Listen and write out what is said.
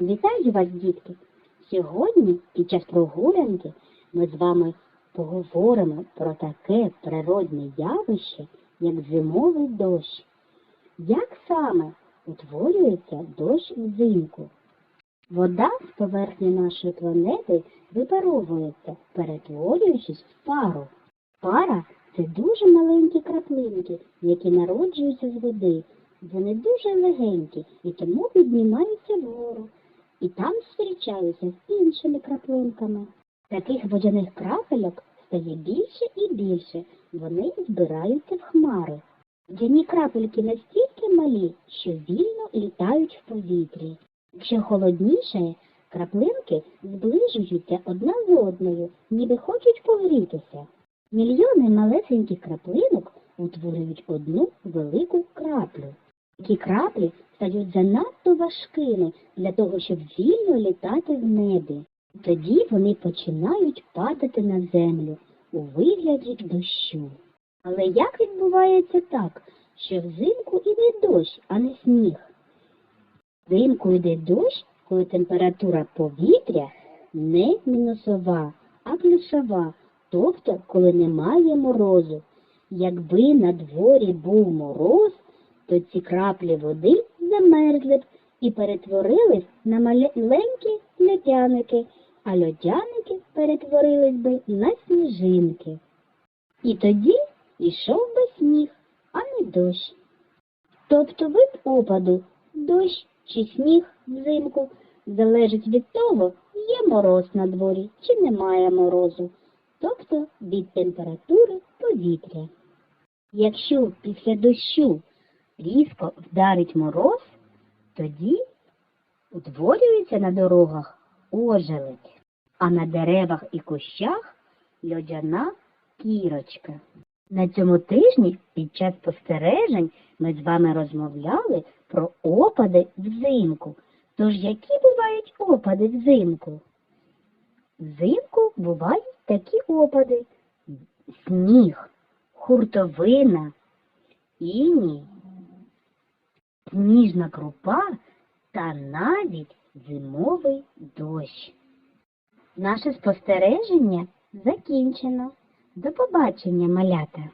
Вітаю вас, дітки! Сьогодні, під час прогулянки, ми з вами поговоримо про таке природне явище, як зимовий дощ. Як саме утворюється дощ взимку? Вода з поверхні нашої планети випаровується, перетворюючись в пару. Пара це дуже маленькі краплинки, які народжуються з води. Вони дуже легенькі і тому піднімаються вгору. І там зустрічаються з іншими краплинками. Таких водяних крапельок стає більше і більше. Вони збираються в хмари. Водяні крапельки настільки малі, що вільно літають в повітрі. Якщо холодніше, краплинки зближуються одна з одною, ніби хочуть погрітися. Мільйони малесеньких краплинок утворюють одну велику краплю. Такі краплі стають занадто важкими для того, щоб вільно літати в небі. Тоді вони починають падати на землю у вигляді дощу. Але як відбувається так, що взимку іде дощ, а не сніг? Взимку йде дощ, коли температура повітря не мінусова, а плюсова, тобто коли немає морозу. Якби на дворі був мороз, то ці краплі води замерзли б і перетворились на маленькі льодяники, а льодяники перетворились би на сніжинки. І тоді йшов би сніг, а не дощ. Тобто вид опаду, дощ чи сніг взимку залежить від того, є мороз на дворі чи немає морозу, тобто від температури повітря. Якщо після дощу різко вдарить мороз, тоді утворюється на дорогах ожеледь, а на деревах і кущах льодяна кірочка. На цьому тижні під час спостережень ми з вами розмовляли про опади взимку. Тож які бувають опади взимку? Взимку бувають такі опади: сніг, хуртовина, іній, сніжна крупа та навіть зимовий дощ. Наше спостереження закінчено. До побачення, малята!